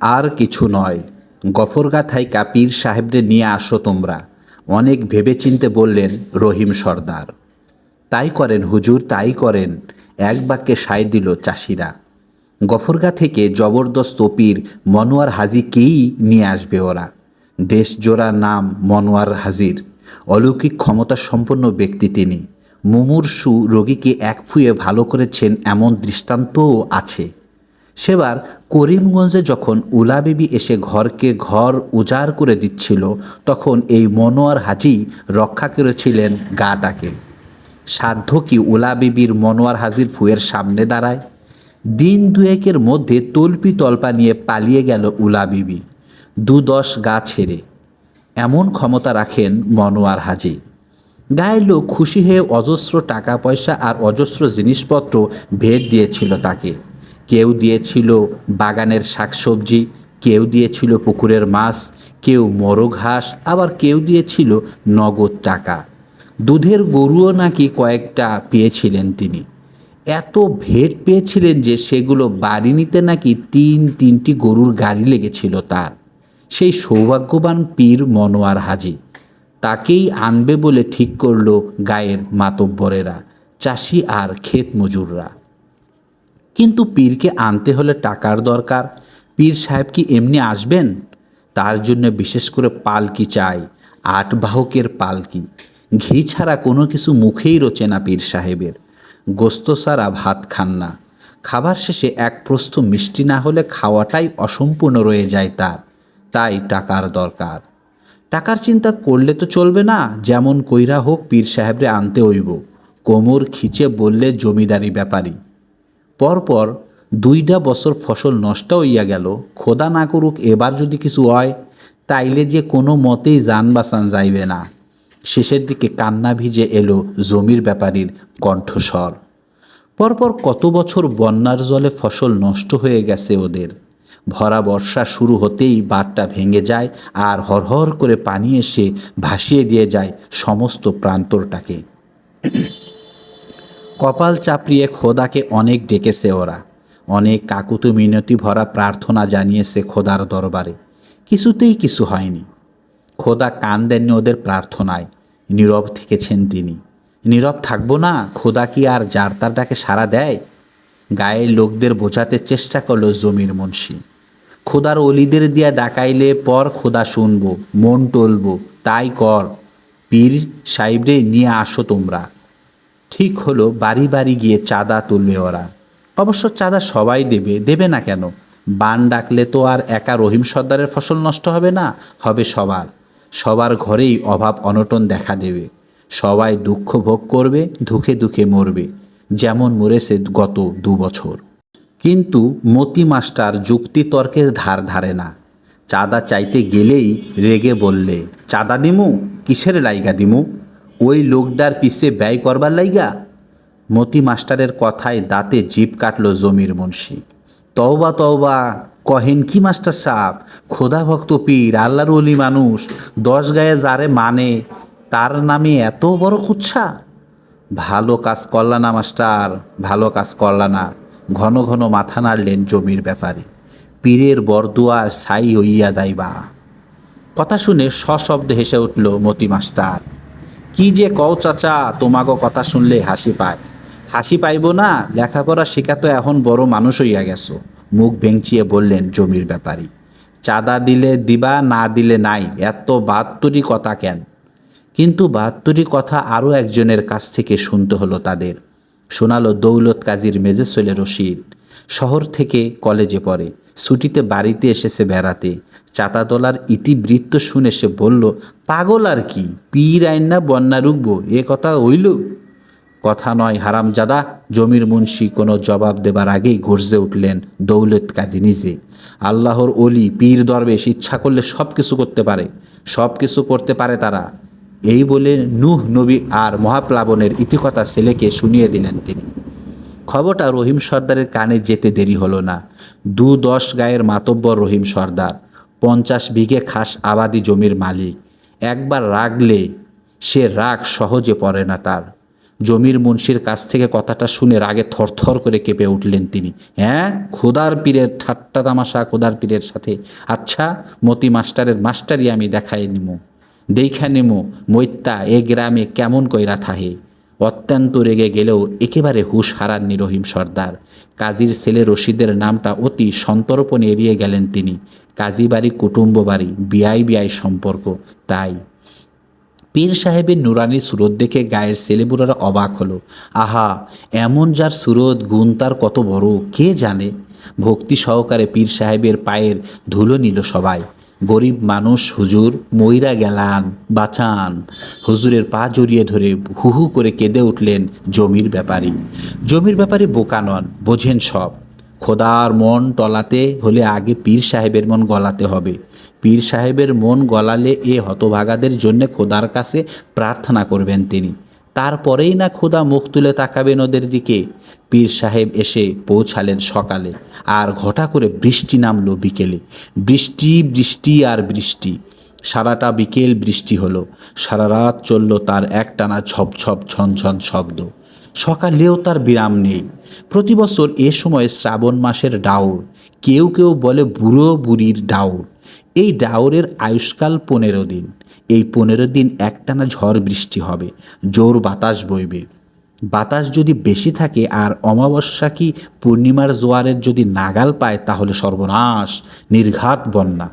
আর কিছু নয়। গফরগা থাইকা পীর সাহেবদের নিয়ে আসো তোমরা। অনেক ভেবেচিন্তে বললেন রহিম সর্দার। তাই করেন হুজুর, তাই করেন, এক বাক্যে সায় দিল চাষিরা। গফরগা থেকে জবরদস্ত পীর মনোয়ার হাজিকেই নিয়ে আসবে ওরা? দেশজোড়া নাম মনোয়ার হাজির। অলৌকিক ক্ষমতা সম্পন্ন ব্যক্তি তিনি। মুমূর্ষু রোগীকে এক ফুয়ে ভালো করেছেন এমন দৃষ্টান্তও আছে। সেবার করিমগঞ্জে যখন উলা বিবি এসে ঘরকে ঘর উজাড় করে দিচ্ছিল, তখন এই মনোয়ার হাজি রক্ষা করেছিলেন গাটাকে সাধ্য কি উলা বিবির মনোয়ার হাজির ফুয়ের সামনে দাঁড়ায়? দিন দুয়েকের মধ্যে তল্পি তল্পা নিয়ে পালিয়ে গেল উলা বিবি দু দশ গা ছেড়ে। এমন ক্ষমতা রাখেন মনোয়ার হাজি। গায়ের লোক খুশি হয়ে অজস্র টাকা পয়সা আর অজস্র জিনিসপত্র ভেট দিয়েছিল তাকে। কেউ দিয়েছিল বাগানের শাকসবজি, কেউ দিয়েছিল পুকুরের মাছ, কেউ মরগ ঘাস আবার কেউ দিয়েছিল নগদ টাকা। দুধের গরুও নাকি কয়েকটা পেয়েছিলেন তিনি। এত ভেট পেয়েছিলেন যে সেগুলো বাড়ি নিতে নাকি তিন, তিনটি গরুর গাড়ি লেগেছিল তার। সেই সৌভাগ্যবান পীর মনোয়ার হাজি। তাকেই আনবে বলে ঠিক করল গায়ের মাতব্বরেরা, চাষি আর ক্ষেত মজুররা কিন্তু পীরকে আনতে হলে টাকার দরকার। পীর সাহেব কি এমনি আসবেন? তার জন্য বিশেষ করে পালকি চাই, আট বাহকের পালকি। ঘি ছাড়া কোনো কিছু মুখেই রোচে না পীর সাহেবের। গোস্ত সারা ভাত খান না। খাবার শেষে এক প্রস্থ মিষ্টি না হলে খাওয়াটাই অসম্পূর্ণ রয়ে যায় তার। তাই টাকার দরকার। টাকার চিন্তা করলে তো চলবে না, যেমন কইরা হোক পীর সাহেবরে আনতে হইব। কোমর খিচে বললে জমিদারি ব্যাপারী। পরপর দুইটা বছর ফসল নষ্ট হইয়া গেল, খোদা না করুক এবার যদি কিছু হয়, তাইলে যে কোনো মতেই যান বাঁচান যাইবে না। শেষের দিকে কান্না ভিজে এলো জমির ব্যাপারীর কণ্ঠস্বর। পরপর কত বছর বন্যার জলে ফসল নষ্ট হয়ে গেছে ওদের। ভরা বর্ষা শুরু হতেই বাঁধটা ভেঙে যায় আর হরহর করে পানি এসে ভাসিয়ে দিয়ে যায় সমস্ত প্রান্তরটাকে। কপাল চাপড়িয়ে খোদাকে অনেক ডেকেছে ওরা। অনেক কাকুতু মিনতি ভরা প্রার্থনা জানিয়েছে খোদার দরবারে। কিছুতেই কিছু হয়নি। খোদা কান দেননি ওদের প্রার্থনায়। নীরব থেকেছেন তিনি। নীরব থাকব না? খোদা কি আর যার ডাকে সাড়া দেয়? গায়ের লোকদের বোঝাতে চেষ্টা করল জমির মুন্সি। খোদার অলিদের দিয়া ডাকাইলে পর খোদা শুনব, মন টলবো, তাই কর। পীর সাহেবরে নিয়ে আসো তোমরা। ঠিক হলো বাড়ি বাড়ি গিয়ে চাঁদা তুলবে ওরা। অবশ্য চাঁদা সবাই দেবে দেবে না কেন? বান ডাকলে তো আর একা রহিম সর্দারের ফসল নষ্ট হবে না, হবে সবার। সবার ঘরেই অভাব অনটন দেখা দেবে। সবাই দুঃখ ভোগ করবে দুঃখে দুঃখে মরবে, যেমন মরেছে গত দু বছর। কিন্তু মতি মাস্টার যুক্তিতর্কের ধার ধারে না। চাঁদা চাইতে গেলেই রেগে বললে, চাঁদা দিমু? কিসের লাইগা দিমু? ওই লোকটার পিছে ব্যয় করবার লাইগা? মতি মাস্টারের কথায় দাঁতে জিপ কাটল জমির মুন্সি। তওবা তওবা, কহেন কি মাস্টার সাহ খোদা ভক্ত পীর, আল্লাহর অলি মানুষ, দশ গায়ে যারে মানে তার নামে এত বড় কুচ্ছা ভালো কাজ করলা না মাস্টার, ভালো কাজ করলা না। ঘন ঘন মাথা নাড়লেন জমির ব্যাপারে। পীরের বরদুয়া ছাই হইয়া যাইবা। কথা শুনে সশব্দে হেসে উঠল মতি মাস্টার। কি যে কও চাচা তোমাগো কথা শুনলে হাসি পায়। হাসি পাইব না লেখাপড়া শেখা তো এখন বড় মানুষ হইয়া গেছো। মুখ ভেঙচিয়ে বললেন জমির ব্যাপারী। চাঁদা দিলে দিবা, না দিলে নাই, এত বাহাত্তরই কথা কেন? কিন্তু বাহাত্তরই কথা আরও একজনের কাছ থেকে শুনতে হলো তাদের। শোনালো দৌলত কাজীর মেজে ছেলে রশিদ। শহর থেকে কলেজে পড়ে। ছুটিতে বাড়িতে এসেছে বেড়াতে। চাতাতলার ইতিবৃত্ত শুনে সে বলল, পাগল আর কি? পীর আইন না বন্যা রুখবো? এ কথা হইল? কথা নয় হারামজাদা। জমির মুন্সি কোনো জবাব দেবার আগেই গর্জে উঠলেন দৌলত কাজী নিজে। আল্লাহর অলি পীর দরবেশ ইচ্ছা করলে সব কিছু করতে পারে। সব কিছু করতে পারে তারা। এই বলে নুহ নবী আর মহাপ্লাবনের ইতিকথা ছেলেকে শুনিয়ে দিলেন তিনি। খবরটা রহিম সর্দারের কানে যেতে দেরি হলো না। দু দশ গায়ের মাতব্বর রহিম সর্দার, পঞ্চাশ বিঘে খাস আবাদি জমির মালিক। একবার রাগলে সে রাগ সহজে পড়ে না তার। জমির মুন্সির কাছ থেকে কথাটা শুনে রাগে থরথর করে কেঁপে উঠলেন তিনি। হ্যাঁ খোদার পীরের ঠাট্টা তামাশা খোদার পীরের সাথে। আচ্ছা মতি মাস্টারের মাস্টারই আমি দেখাই নিমু। দেখা নিমু মৈত্যা এ গ্রামে কেমন কইরা থাহে। অত্যন্ত রেগে গেলেও একেবারে হুশ হারাননি রহিম সর্দার। কাজীর ছেলে রশিদের নামটা অতি সন্তর্পণে এড়িয়ে গেলেন তিনি। কাজী বাড়ি, কুটুম্ব বাড়ি বিআই বিআই সম্পর্ক। তাই পীর সাহেবের নুরানি সুরত দেখে গায়ের ছেলেবুড়ারা অবাক হলো। আহা, এমন যার সুরত, গুণ তার কত বড়, কে জানে? ভক্তি সহকারে পীর সাহেবের পায়ের ধুলো নিল সবাই। গরিব মানুষ হুজুর মইরা গেলান, বাঁচান। হুজুরের পা জড়িয়ে ধরে হু হু করে কেঁদে উঠলেন জমির ব্যাপারী। জমির ব্যাপারে বোকা নন, বোঝেন সব। খোদার মন টলাতে হলে আগে পীর সাহেবের মন গলাতে হবে। পীর সাহেবের মন গলালে এ হতভাগাদের জন্য খোদার কাছে প্রার্থনা করবেন তিনি। তারপরেই না খোদা মুখ তুলে তাকাবেন ওদের দিকে। পীর সাহেব এসে পৌঁছালেন সকালে। আর ঘটা করে বৃষ্টি নামলো বিকেলে। বৃষ্টি বৃষ্টি আর বৃষ্টি। সারাটা বিকেল বৃষ্টি হলো। সারা রাত চলল তার একটানা ঝপঝপ ঝনঝন শব্দ। সকালেও তার বিরাম নেই। প্রতি বছর এ সময় শ্রাবণ মাসের ডাউর। কেউ কেউ বলে বুড়ো বুড়ির ডাউর। এই ডাউরের আয়ুষ্কাল পনেরো দিন। এই পনেরো দিন একটানা ঝড় বৃষ্টি হবে, জোর বাতাস বইবে। বাতাস যদি বেশি থাকে আর অমাবস্যা কি পূর্ণিমার জোয়ারের যদি নাগাল পায় তাহলে সর্বনাশ, নির্ঘাত বন্যা।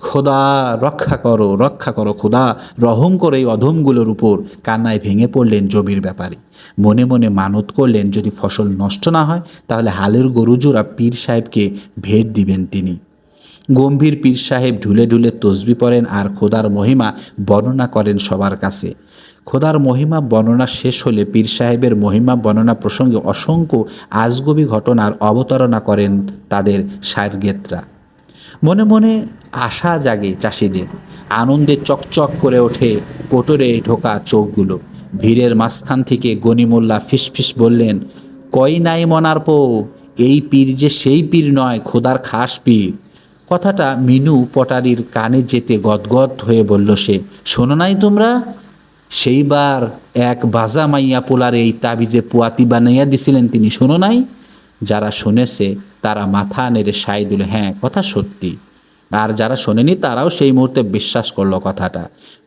খোদা, রক্ষা করো রক্ষা করো খোদা, রহম করে এই অধমগুলোর উপর, কান্নায় ভেঙে পড়লেন জমির ব্যাপারে। মনে মনে মানত করলেন যদি ফসল নষ্ট না হয়, তাহলে হালের গরুজোড়া পীর সাহেবকে ভেট দিবেন তিনি। গম্ভীর পীর সাহেব ঢুলে ঢুলে তসবি পড়েন আর খোদার মহিমা বর্ণনা করেন সবার কাছে। খোদার মহিমা বর্ণনা শেষ হলে পীর সাহেবের মহিমা বর্ণনা প্রসঙ্গে অসংখ্য আজগবি ঘটনার অবতারণা করেন তাদের সারগেতরা। মনে মনে আশা জাগে চাষিদের। আনন্দে চকচক করে ওঠে কোটরে ঢোকা চোখগুলো। ভিড়ের মাঝখান থেকে গনিমোল্লা ফিসফিস বললেন, কই নাই মনার পো এই পীর যে সেই পীর নয়, খোদার খাস পীর। কথাটা মিনু পটারির কানে যেতে গদগদ হয়ে বলল, সে শোনো নাই তোমরা? সেইবার এক বাজা মাইয়া পোলার এই তাবিজে পোয়াতি বানাইয়া দিছিলেন তিনি, শোনো নাই? যারা শুনেছে তারা মাথা নেড়ে সাই দিল হ্যাঁ কথা সত্যি। আর যারা শোনেনি তারাও সেই মুহূর্তে বিশ্বাস করল কথাটা।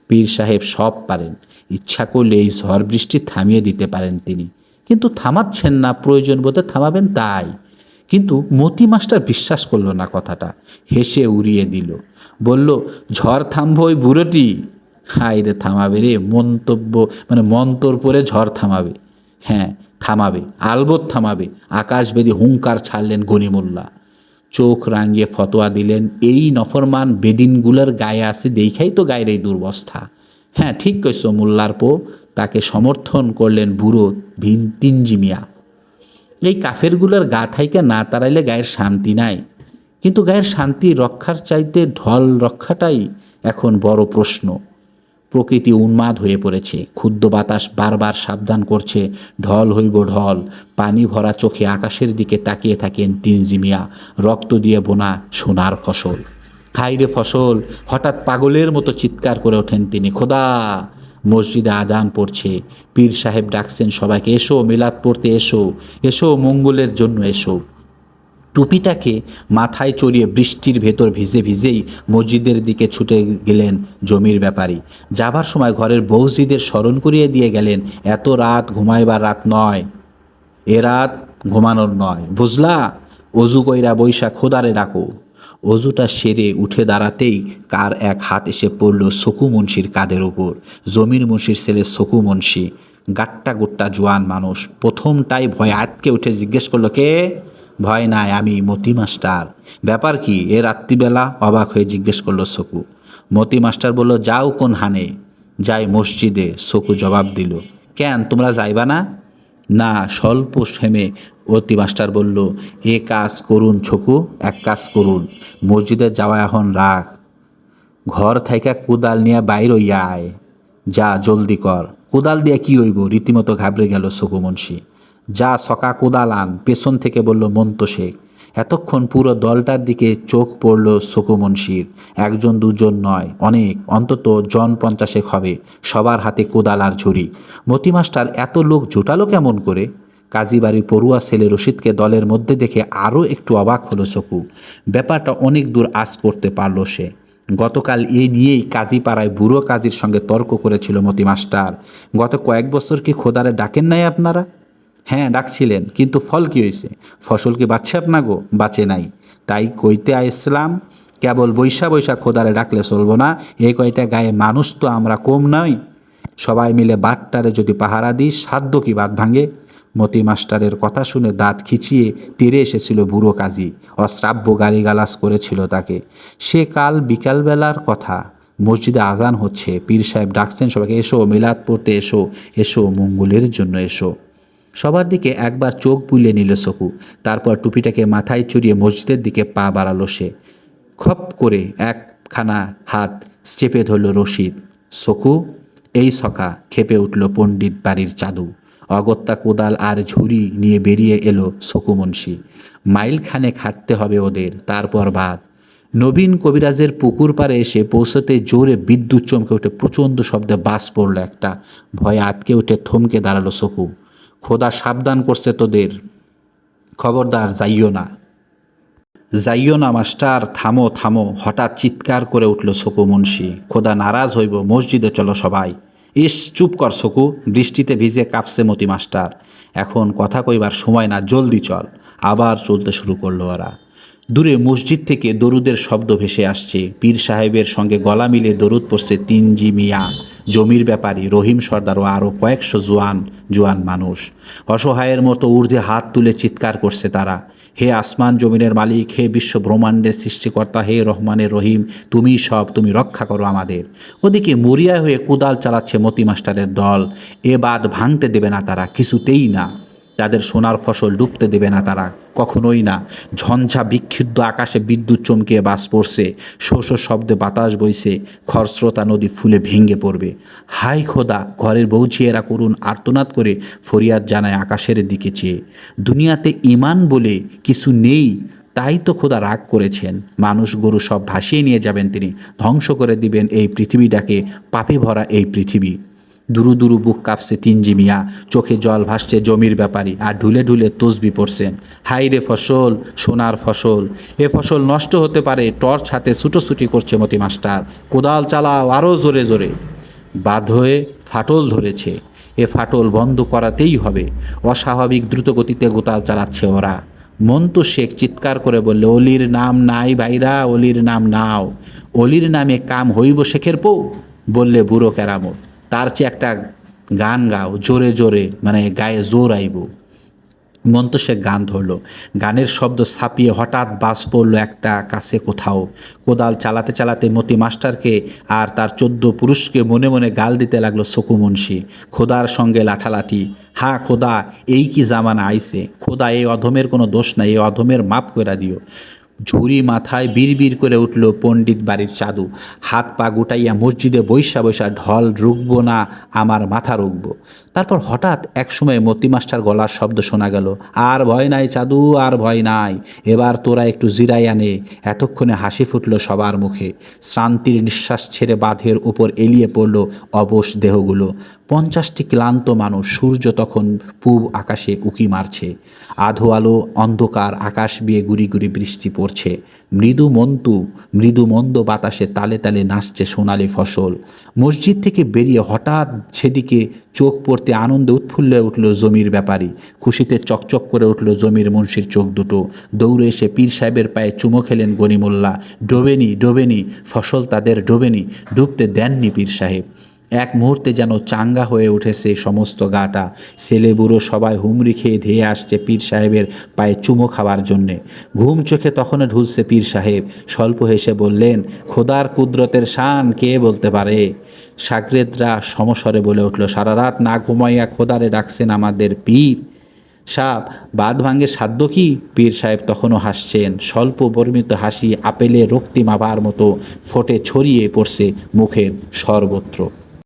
পীর সাহেব সব পারেন, ইচ্ছা করলে এই ঝড় বৃষ্টি থামিয়ে দিতে পারেন তিনি। কিন্তু থামাচ্ছেন না, প্রয়োজন বোধে থামাবেন তাই। কিন্তু মতি মাস্টার বিশ্বাস করল না কথাটা। হেসে উড়িয়ে দিল। বলল, ঝড় থামবো ওই বুড়োটি? হাই রে, থামাবে রে, মন্তব্য মানে মন্তর পরে ঝড় থামাবে। হ্যাঁ থামাবে আলবত থামাবে, আকাশবেদী হুঙ্কার ছাড়লেন গনিমুল্লা। চোখ রাঙিয়ে ফতোয়া দিলেন, এই নফরমান বেদিনগুলোর গায়ে আছে, দেখাই তো গায়ের এই দুর্বস্থা। হ্যাঁ ঠিক কইস মোল্লার পো। তাকে সমর্থন করলেন বুড়ো ভিনতিনজি মিয়া। এই কাফেরগুলোর গা থাইকে না তাড়াইলে গায়ের শান্তি নাই। কিন্তু গায়ের শান্তি রক্ষার চাইতে ঢল রক্ষাটাই এখন বড় প্রশ্ন। প্রকৃতি উন্মাদ হয়ে পড়েছে, ক্ষুদ্র বাতাস বারবার সাবধান করছে, ঢল হইব ঢল, পানি ভরা চোখে আকাশের দিকে তাকিয়ে থাকেন তিনজিমিয়া রক্ত দিয়ে বোনা সোনার ফসল। হাইরে ফসল, হঠাৎ পাগলের মতো চিৎকার করে ওঠেন তিনি, খোদা! মসজিদে আজান পড়ছে। পীর সাহেব ডাকছেন সবাইকে, এসো, মিলাদ পড়তে এসো। এসো, মঙ্গলের জন্য এসো। টুপিটাকে মাথায় চড়িয়ে বৃষ্টির ভেতর ভিজে ভিজেই মসজিদের দিকে ছুটে গেলেন জমির ব্যাপারী। যাবার সময় ঘরের বৌজিদের স্মরণ করিয়ে দিয়ে গেলেন, এত রাত ঘুমাইবার রাত নয়। এ রাত ঘুমানোর নয়। বুঝলা? অজু কইরা বৈশা খোদারে ডাকো। অজুটা সেরে উঠে দাঁড়াতেই কার এক হাত এসে পড়ল সকু মুন্সির কাদের ওপর জমির মুন্সির ছেলে সকু মুন্সি। গাট্টা গুট্টা জোয়ান মানুষ। প্রথমটাই ভয় আটকে উঠে জিজ্ঞেস করল, কে? ভয় নাই, আমি মতি মাস্টার। ব্যাপার কি? এ রাত্রিবেলা? অবাক হয়ে জিজ্ঞেস করল সকু মতি মাস্টার বলল, যাও কোন হানে যাই মসজিদে। সকু জবাব দিল, কেন, তোমরা যাইবা না? না স্বল্প সেমে অতি মাস্টার বলল, এ কাজ করুন ছকু, এক কাজ করুন, মসজিদে যাওয়া এখন রাখ ঘর থাইকা কোদাল নিয়ে বাইর আয়। যা জলদি কর। কোদাল দিয়ে কি হইব? রীতিমতো ঘাবড়ে গেল সুকুমনসি যা সকা কোদাল আন, পেছন থেকে বলল মন্ত শেখ এতক্ষণ পুরো দলটার দিকে চোখ পড়ল সুকুমনশির একজন দুজন নয়, অনেক, অন্তত জন পঞ্চাশেক হবে। সবার হাতে কোদাল আর ঝুড়ি। মতিমাস্টার এত লোক জোটালো কেমন করে? কাজীবাড়ি পড়ুয়া ছেলে রশিদকে দলের মধ্যে দেখে আরও একটু অবাক হলো সকু। ব্যাপারটা অনেক দূর আজ করতে পারল সে। গতকাল এই নিয়েই কাজীপাড়ায় বুড়ো কাজীর সঙ্গে তর্ক করেছিল মতি মাস্টার। গত কয়েক বছর কি খোদারে ডাকেন নাই আপনারা? হ্যাঁ ডাকছিলেন, কিন্তু ফল কী হয়েছে? ফসল কি বাঁচছে আপনা গো বাঁচে নাই। তাই কইতে আইসলাম কেবল বৈশা বৈশা খোদারে ডাকলে চলবো না এই কয়টা গায়ে মানুষ তো আমরা কম নই। সবাই মিলে বাটটারে যদি পাহারা দিই, সাধ্য কি বাদ ভাঙে? মতি মাস্টারের কথা শুনে দাঁত খিচিয়ে তীরে এসেছিল বুড়ো কাজী, অশ্রাব্য গালিগালাজ করেছিল তাকে। সে কাল বিকালবেলার কথা, মসজিদে আজান হচ্ছে, পীর সাহেব ডাকছেন সবাইকে, এসো, মিলাদ পড়তে এসো এসো, মঙ্গলের জন্য এসো। সবার দিকে একবার চোখ বুলিয়ে নিল সকু তারপর টুপিটাকে মাথায় চড়িয়ে মসজিদের দিকে পা বাড়ালো সে। খপ করে একখানা হাত চেপে ধরল রশিদ। সকু এই সখা খেপে উঠল পণ্ডিত বাড়ির চাদু। অগত্যা কোদাল আর ঝুড়ি নিয়ে বেরিয়ে এলো শকুমনসি মাইলখানে খাটতে হবে ওদের, তারপর বাদ নবীন কবিরাজের পুকুর পাড়ে এসে পৌঁছতে জোরে বিদ্যুৎ চমকে উঠে প্রচণ্ড শব্দে বাস পড়ল একটা। ভয়ে আটকে উঠে থমকে দাঁড়াল সকু খোদা সাবধান করছে তোদের। খবরদার, যাইও না। যাইও না, মাস্টার, থামো থামো। হঠাৎ চিৎকার করে উঠল সকু মুন্সি। খোদা নারাজ হইব, মসজিদে চলো সবাই। ইস, চুপ কর সকু বৃষ্টিতে ভিজে কাঁপছে মতি মাস্টার। এখন কথা কইবার সময় না, জলদি চল। আবার চলতে শুরু করল ওরা। দূরে মসজিদ থেকে দরুদের শব্দ ভেসে আসছে। পীর সাহেবের সঙ্গে গলা মিলে দরুদ পড়ছে তিনজি মিয়া। জমির ব্যাপারী রহিম সর্দার ও আরও কয়েকশো জোয়ান জোয়ান মানুষ। অসহায়ের মতো ঊর্ধ্বে হাত তুলে চিৎকার করছে তারা। হে আসমান জমিনের মালিক, হে বিশ্ব ব্রহ্মাণ্ডের সৃষ্টিকর্তা, হে রহমানের রহিম, তুমি সব, তুমি রক্ষা করো আমাদের। ওদিকে মরিয়া হয়ে কুদাল চালাচ্ছে মতি মাস্টারের দল। এ বাদ ভাঙতে দেবে না তারা, কিছুতেই না। তাদের সোনার ফসল ডুবতে দেবে না তারা, কখনোই না। ঝঞ্ঝা বিক্ষুব্ধ আকাশে বিদ্যুৎ চমকিয়ে বাস পড়ছে। শো শব্দে বাতাস বইছে। খরস্রোতা নদী ফুলে ভেঙে পড়বে। হাই খোদা, ঘরের বৌঝিয়েরা করুন আর্তনাদ করে ফরিয়াদ জানায় আকাশের দিকে চেয়ে। দুনিয়াতে ইমান বলে কিছু নেই, তাই তো খোদা রাগ করেছেন। মানুষ গরু সব ভাসিয়ে নিয়ে যাবেন তিনি। ধ্বংস করে দিবেন এই পৃথিবীটাকে। পাপে ভরা এই পৃথিবী। দুরু দুরু বুক কাঁপছে তিনজি মিয়া চোখে জল ভাসছে জমির ব্যাপারী, আর ঢুলে ঢুলে তসবি পড়ছেন হাই রে ফসল, সোনার ফসল। এ ফসল নষ্ট হতে পারে, টর্চ হাতে ছুটোছুটি করছে মতি মাস্টার। কোদাল চালাও আরও জোরে জোরে। বাদ হয়ে ফাটল ধরেছে। এ ফাটল বন্ধ করাতেই হবে। অস্বাভাবিক দ্রুতগতিতে গোতাল চালাচ্ছে ওরা। মন্তু শেখ চিৎকার করে বললে, অলির নাম নাই ভাইরা, অলির নাম নাও। অলির নামে কাম হইব শেখের পৌ বললে বুড়ো কেরামত। তার চেয়ে একটা গান গাও, জোরে জোরে মানে গায়ে জোর আইব। মন্ত সে গান ধরলো। গানের শব্দ ছাপিয়ে হঠাৎ বাস পড়ল একটা কাছে কোথাও। কোদাল চালাতে চালাতে মতি মাস্টারকে আর তার চোদ্দ পুরুষকে মনে মনে গাল দিতে লাগল সকু খোদার সঙ্গে লাঠালাঠি। হা খোদা, এই কি জামানা আইছে? খোদা এই অধমের কোনো দোষ নাই এই অধমের মাপ করে দিও। ঝুড়ি মাথায় বিড়বিড় করে উঠল পণ্ডিত বাড়ির চাদু হাত পা গুটাইয়া মসজিদে বৈশা বৈশা ঢল রুকবো না, আমার মাথা রুখব। তারপর হঠাৎ একসময় মতি মাস্টার গলার শব্দ শোনা গেল, আর ভয় নাই চাদু আর ভয় নাই। এবার তোরা একটু জিরাই আনে। এতক্ষণে হাসি ফুটল সবার মুখে। শ্রান্তির নিঃশ্বাস ছেড়ে বাঁধের উপর এলিয়ে পড়ল অবশ দেহগুলো। পঞ্চাশটি ক্লান্ত মানুষ সূর্য তখন পূব আকাশে উকি মারছে। আধো আলো, অন্ধকার আকাশ বিয়ে গুড়ি গুড়ি বৃষ্টি পড়ছে। মৃদু মন্তু, মৃদু মন্দ বাতাসে তালে তালে নাচছে সোনালি ফসল। মসজিদ থেকে বেরিয়ে হঠাৎ সেদিকে চোখ পড়তে আনন্দে উৎফুল্লে উঠল জমির ব্যাপারী। খুশিতে চকচক করে উঠল জমির মুন্সির চোখ দুটো। দৌড়ে এসে পীর সাহেবের পায়ে চুমো খেলেন গনিমোল্লা। ডোবেনি ডোবেনি, ফসল তাদের ডোবেনি, ডুবতে দেননি পীর সাহেব। এক মুহূর্তে যেন চাঙ্গা হয়ে উঠেছে সমস্ত গাটা। ছেলে বুড়ো সবাই হুমড়ি খেয়ে ধেয়ে আসছে পীর সাহেবের পায়ে চুমো খাওয়ার জন্যে। ঘুম চোখে তখনও ঢুলছে পীর সাহেব। স্বল্প হেসে বললেন, খোদার কুদরতের শান কে বলতে পারে? সাকরেদরা সমস্বরে বলে উঠল, সারা রাত না ঘুমাইয়া খোদারে ডাকছেন আমাদের পীর? সাপ বাদ ভাঙ্গে সাধ্য কি? পীর সাহেব তখনও হাসছেন। স্বল্প বর্মিত হাসি আপেলে রক্তিম আবার মতো ফোটে ছড়িয়ে পড়ছে মুখের সর্বত্র।